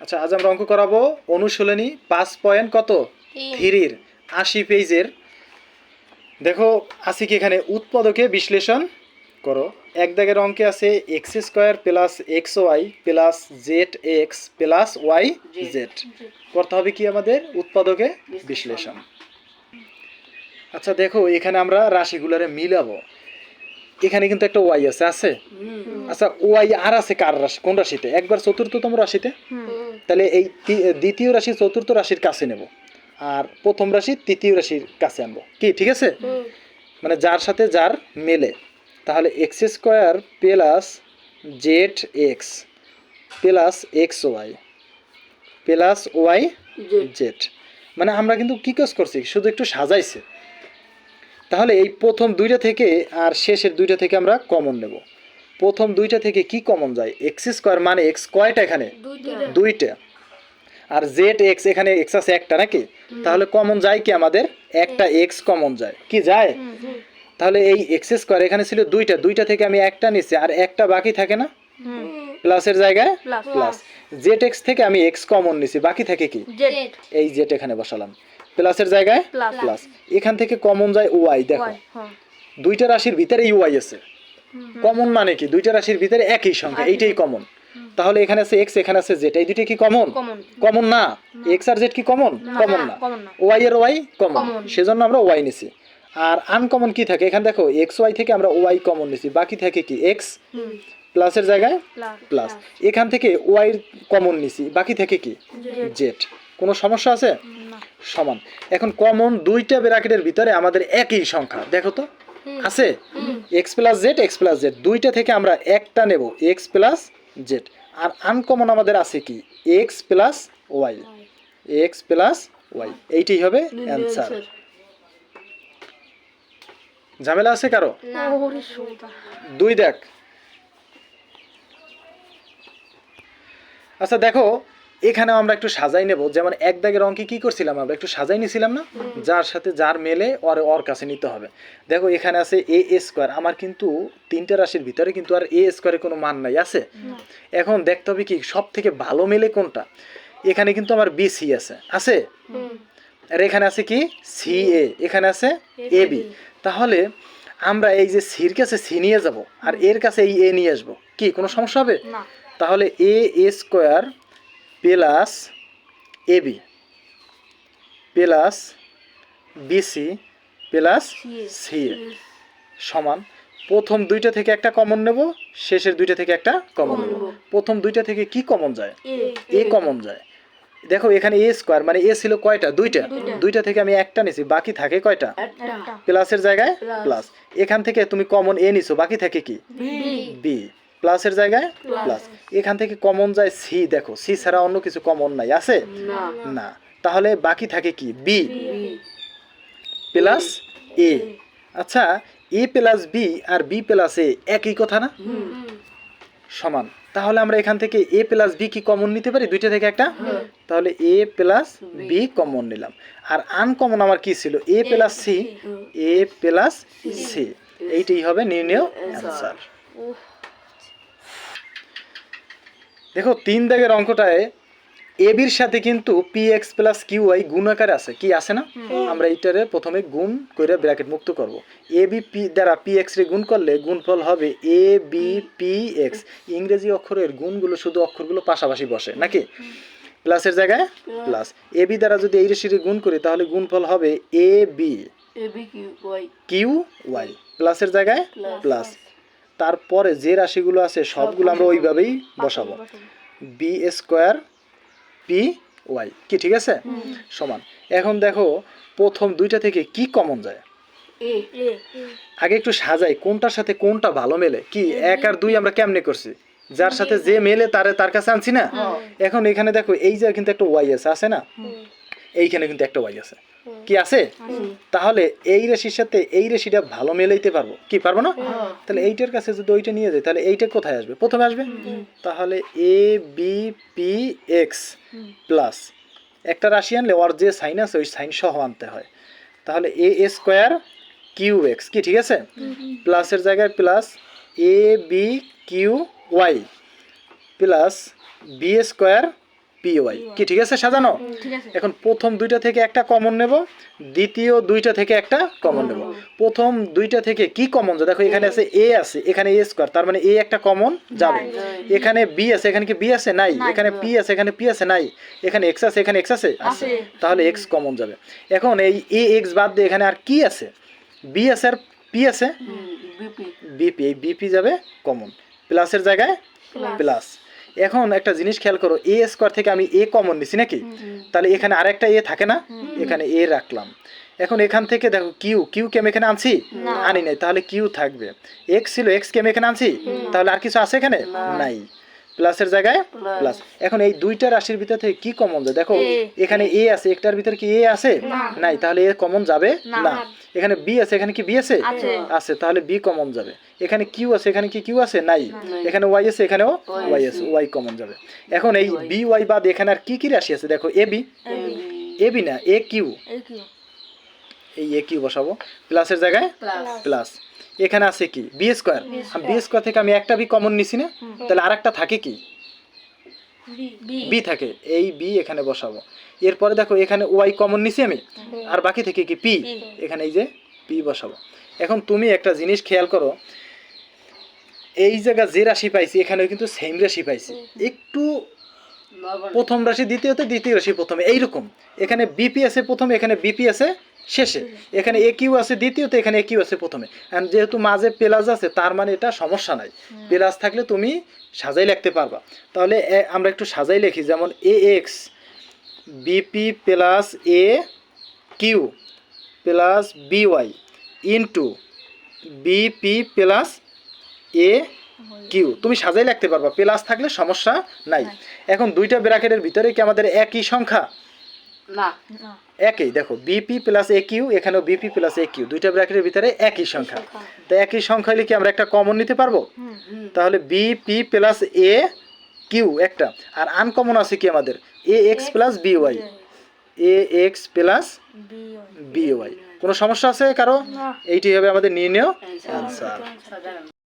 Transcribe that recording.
আচ্ছা আজ আমরা অঙ্ক করাবো অনুশীলনী পাঁচ পয়েন্ট কত। থ্রির আশি পেজের। দেখো আছে কি এখানে? উৎপাদকে বিশ্লেষণ করো। এক দাগের অঙ্কে আছে x square plus x y plus z x plus y z. করতে হবে কি আমাদের? উৎপাদকে বিশ্লেষণ। আচ্ছা দেখো এখানে আমরা রাশিগুলোরে মিলাবো। এখানে কিন্তু একটা ওয়াই আছে আছে? আচ্ছা ওয়াই আর আছে কার রাশি? কোন রাশিতে? একবার চতুর্থতম রাশিতে? তাহলে এই দ্বিতীয় রাশি চতুর্থ রাশির কাছে নেব। আর প্রথম রাশি তৃতীয় রাশির কাছে আনব। কি ঠিক আছে? মানে যার সাথে যার মেলে। তাহলে x square plus z x plus x y plus y z. মানে আমরা কিন্তু কি কাজ করছি? শুধু একটু সাজাইছে। তাহলে এই প্রথম দুইটা থেকে আর শেষের দুইটা থেকে আমরা কমন নেব। প্রথম দুইটা থেকে কি কমন যায়? এক্স স্কোয়ার মানে এক্স কয়টা এখানে? দুইটা। আর জেড এক্স এখানে এক্স আছে একটা নাকি? তাহলে কমন যায় কি আমাদের? একটা এক্স কমন যায়। কি যায়? তাহলে এই এক্স স্কোয়ার এখানে ছিল দুইটা। দুইটা থেকে আমি একটা নিচ্ছি। আর একটা বাকি থাকে না? প্লাসের জায়গায়? প্লাস জেড এক্স থেকে আমি এক্স কমন নিছি। বাকি থাকে কি? এই জেড এখানে বসালাম। প্লাসের জায়গায়? প্লাস এখান থেকে কমন যায় ওয়াই দেখো। হ্যাঁ। দুইটা রাশির ভিতরে ইউআই আছে। কমন মানে কি? দুইটা রাশির ভিতরে একই সংখ্যা এইটাই কমন। তাহলে এখানে আছে এক্স এখানে আছে জেড এই দুইটা কি কমন? কমন। না। এক্স আর জেড কি কমন? কমন না ওয়াই এর ওয়াই কমন। সেজন্য আমরা ওয়াই নিছি। আর আনকমন কি থাকে? এখানে দেখো এক্স ওয়াই থেকে আমরা ওয়াই কমন নিছি। বাকি থাকে কি? এক্স প্লাসের জায়গায় প্লাস প্লাস এখান থেকে ওয়াই কমন নিছি। বাকি থাকে কি? জেড কোনো সমস্যা আছে? সমান। এখন কমন দুইটা ব্র্যাকেটের ভিতরে আমাদের একই সংখ্যা। দেখো তো। আছে? X plus z x plus z দুইটা থেকে আমরা একটা নেব এক্স প্লাস জেড আর আনকমন আমাদের আছে কি? X plus y x plus y এইটাই হবে অ্যান্সার ঝামেলা আছে কারও? দুই দেখ। আচ্ছা দেখো এখানে আমরা একটু সাজাই নেব। যেমন এক দাগের অঙ্কে কি করছিলাম আমরা? একটু সাজাই নিছিলাম না? যার সাথে যার মেলে ওর ওর কাছে নিতে হবে। দেখো এখানে আছে এ স্কোয়ার। আমার কিন্তু তিনটা রাশির ভিতরে কিন্তু আর এ স্কোয়ারের কোনো মান নাই আছে? এখন দেখতে হবে কি সব থেকে ভালো মেলে কোনটা? এখানে কিন্তু আমার বি সি আছে। আছে? আর এখানে আছে কি? C a. এখানে আছে এ বি। তাহলে আমরা এই যে সির কাছে সি নিয়ে যাব আর এর কাছে এই এ নিয়ে আসব। কি কোনো সমস্যা হবে? তাহলে a a square plus a b plus b c plus c a. সমান। প্রথম দুইটা থেকে একটা কমন নেব শেষের দুইটা থেকে একটা কমন নেব। প্রথম দুইটা থেকে কি কমন যায়? এ। কমন যায়। দেখো এখানে এ স্কোয়ার মানে এ ছিল কয়টা? দুইটা। দুইটা। থেকে আমি একটা নিছি বাকি থাকে কয়টা? প্লাসের জায়গায় প্লাস। এখান থেকে তুমি কমন এ নিছো বাকি থাকে কি? বি। প্লাসের জায়গায় প্লাস এখান থেকে কমন যায় সি দেখো সি ছাড়া অন্য কিছু কমন নাই আছে? না। তাহলে বাকি থাকে কি? বি প্লাস এ আচ্ছা এ প্লাস বি আর বি প্লাস এ একই কথা না? সমান। তাহলে আমরা এখান থেকে এ প্লাস বি কি কমন নিতে পারি? দুইটা থেকে একটা? তাহলে এ প্লাস বি কমন নিলাম। আর আনকমন আমার কি ছিল? A plus c a plus c এইটাই হবে নির্ণয় অ্যান্সার দেখো তিন দাগের অঙ্কটায় এবির সাথে কিন্তু p x plus q y গুণ আকারে আছে। কি আছে না? আমরা এইটারে প্রথমে গুণ করে ব্র্যাকেট মুক্ত করব। এ বি পি দ্বারা পি এক্স রে গুণ করলে গুণফল হবে এ বি পি এক্স ইংরেজি অক্ষরের গুণগুলো শুধু অক্ষরগুলো পাশাপাশি বসে নাকি? প্লাসের জায়গায় প্লাস এ বি দ্বারা যদি এই রাশিটি গুণ করি তাহলে গুণফল হবে এ বি কিউ ওয়াই প্লাসের জায়গায় প্লাস তারপরে যে রাশিগুলো আছে সবগুলো আমরা ওইভাবেই বসাবো। বি স্কোয়ার পি ওয়াই কি ঠিক আছে? সমান। এখন দেখো প্রথম দুইটা থেকে কি কমন যায়? আগে একটু সাজাই কোনটার সাথে কোনটা ভালো মেলে? কি এক আর দুই আমরা কেমনে করছি? যার সাথে যে মেলে তারে তার কাছে আনছি না? এখন এখানে দেখো এই যে কিন্তু একটা ওয়াই আছে আছে না? এইখানে কিন্তু একটা ওয়াই আছে। কি আছে? তাহলে এই রাশির সাথে এই রাশিটা ভালো মেলাইতে পারব। কি পারব না? তাহলে এইটার কাছে যদি ওইটা নিয়ে যায় তাহলে এইটা কোথায় আসবে? প্রথমে আসবে? তাহলে a b p x plus একটা রাশি আনলে ওর যে সাইন আছে ওই সাইন সহ আনতে হয়। তাহলে এ স্কোয়ার কিউ এক্স কি ঠিক আছে? প্লাসের জায়গায় plus a b q y plus b square p y কি ঠিক আছে সাজানো? এখন প্রথম দুইটা থেকে একটা কমন নেব দ্বিতীয় দুইটা থেকে একটা কমন নেব। প্রথম দুইটা থেকে কি কমন দেখো এখানে আছে এ আছে এখানে এ স্কোয়ার তার মানে এ একটা কমন যাবে। এখানে বি আছে এখানে কি বি আছে? নাই। এখানে পি আছে এখানে পি আছে নাই। এখানে এক্স আছে এখানে এক্স আছে? আছে। তাহলে এক্স কমন যাবে। এখন এই এ এক্স বাদ দিয়ে এখানে আর কি আছে? বি আছে আর পি আছে? বিপি এই বিপি যাবে কমন প্লাসের জায়গায় প্লাস এখন একটা জিনিস খেয়াল করো এ স্কোয়ার থেকে আমি এ কমন নিছি নাকি? তাহলে এখানে আরেকটা এ থাকে না? এখানে এ রাখলাম। এখন এখান থেকে দেখো কিউ কিউ কে আমি এখানে আনছি? আনি নাই। তাহলে কিউ থাকবে। এক্স ছিল এক্স কে আমি এখানে আনছি? তাহলে আর কিছু আছে এখানে? নাই। প্লাসের জায়গায় প্লাস। এখন এই দুইটা রাশির ভিতর থেকে কি কমন যায়? দেখো এখানে এ আছে একটার ভিতরে কি এ আছে? নাই তাহলে এ কমন যাবে? না। এখানে বি আছে এখানে কি বি আছে? আছে। তাহলে বি কমন যাবে। এখানে কিউ আছে এখানে কি কিউ আছে? নাই। এখানে ওয়াই আছে এখানেও ওয়াই আছে। ওয়াই কমন যাবে। এখন এই বি ওয়াই বাদ এখানে আর কি কি রাশি আছে? দেখো এ বি। A B. না এ কিউ। এই এ কিউ বসাবো। প্লাসের জায়গায় প্লাস। প্লাস। এখানে আছে কি? বি স্কোয়ার বি স্কোয়ার থেকে আমি একটা বি কমন নিছি না? তাহলে আরেকটা থাকে কি? বি বি থাকে। এই বি এখানে বসাবো। এরপরে দেখো এখানে ওয়াই কমন নিছি আমি। আর বাকি থেকে কি? পি এখানে এই যে পি বসাবো। এখন তুমি একটা জিনিস খেয়াল করো এই জায়গা যে রাশি পাইছি এখানে কিন্তু সেম রাশি পাইছি। একটু প্রথম রাশি দ্বিতীয়তে দ্বিতীয় রাশি প্রথমে এইরকম। এখানে বিপি আছে প্রথমে এখানে বিপি আছে শেষে। এখানে এ কিউ আছে দ্বিতীয়ত এখানে এ কিউ আছে প্রথমে। আর যেহেতু মাঝে প্লাস আছে তার মানে এটা সমস্যা নাই। প্লাস থাকলে তুমি সাজাই লিখতে পারবা। তাহলে আমরা একটু সাজাই লিখি। যেমন a x b p plus a q plus b y into b p plus a q তুমি সাজাই লিখতে পারবা। প্লাস থাকলে সমস্যা নাই। এখন দুইটা ব্র্যাকেটের ভিতরে কি আমাদের একই সংখ্যা? না। একই দেখো b p plus a q এখানেও b p plus a q দুইটা ব্র্যাকেটের ভিতরে একই সংখ্যা। তো একই সংখ্যা হলে কি আমরা একটা কমন নিতে পারব? তাহলে বিপি প্লাস এ কিউ একটা। আর আনকমন আছে কি আমাদের? A x plus b y a x plus b y কোনো সমস্যা আছে কারও? এইটি হবে আমাদের নির্ণয়। অ্যান্সার সাধারণ